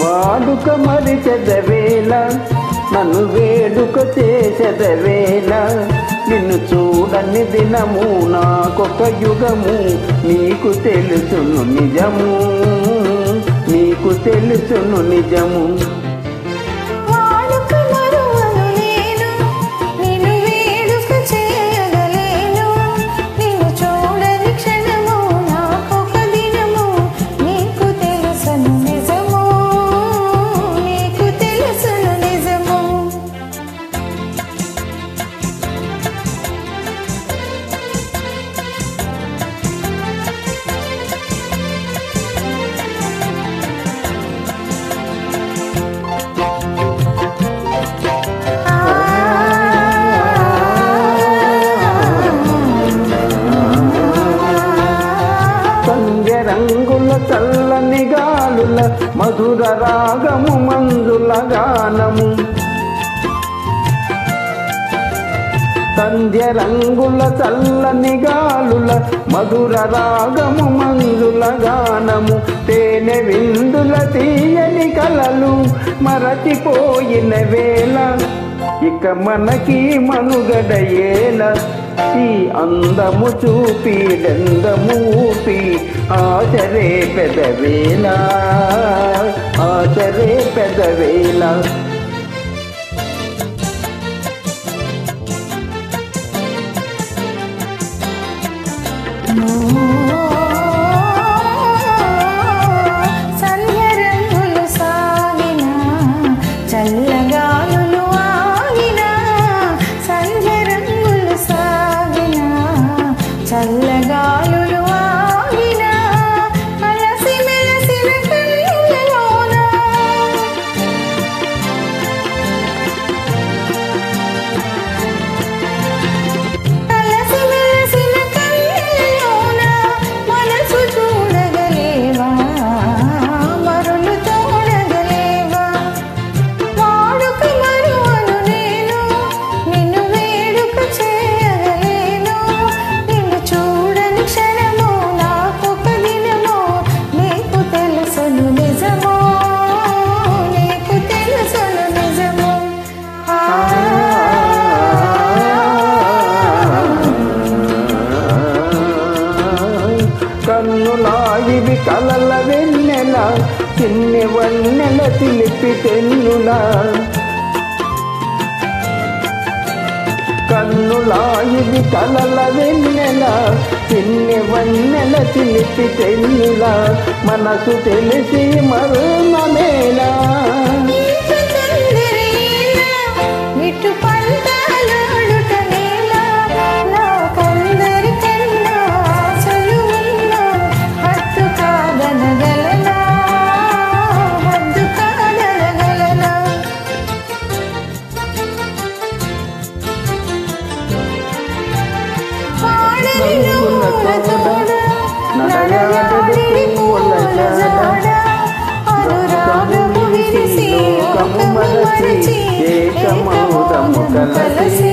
వాడుక మరిచెదవేళ నన్ను వేడుక చేసెదవేళ నిన్ను చూడని దినము నాకొక యుగము నీకు తెలుసును నిజము నీకు తెలుసును నిజము. చల్లని గాలుల మధుర రాగము మంజుల గానము. సంధ్య రంగుల చల్లని గాలుల మధుర రాగము మంజుల గానము. తేనె విందుల తీయని కలలు మరచిపోయిన వేళ ఇక మనకి మనుగడ ఏల. ఈ అందము చూపి డందము ఆచరే పెదవేలా ఆచరే పెదవేలా చల్లగాలులు వెన్నెల చిన్ని వన్నెల చిలిపి కన్నులా ఇది కలల వెన్నెల చిన్ని వన్నెల తిలిపి తెన్నులా మనసు తెలిసి మరుణమే कलश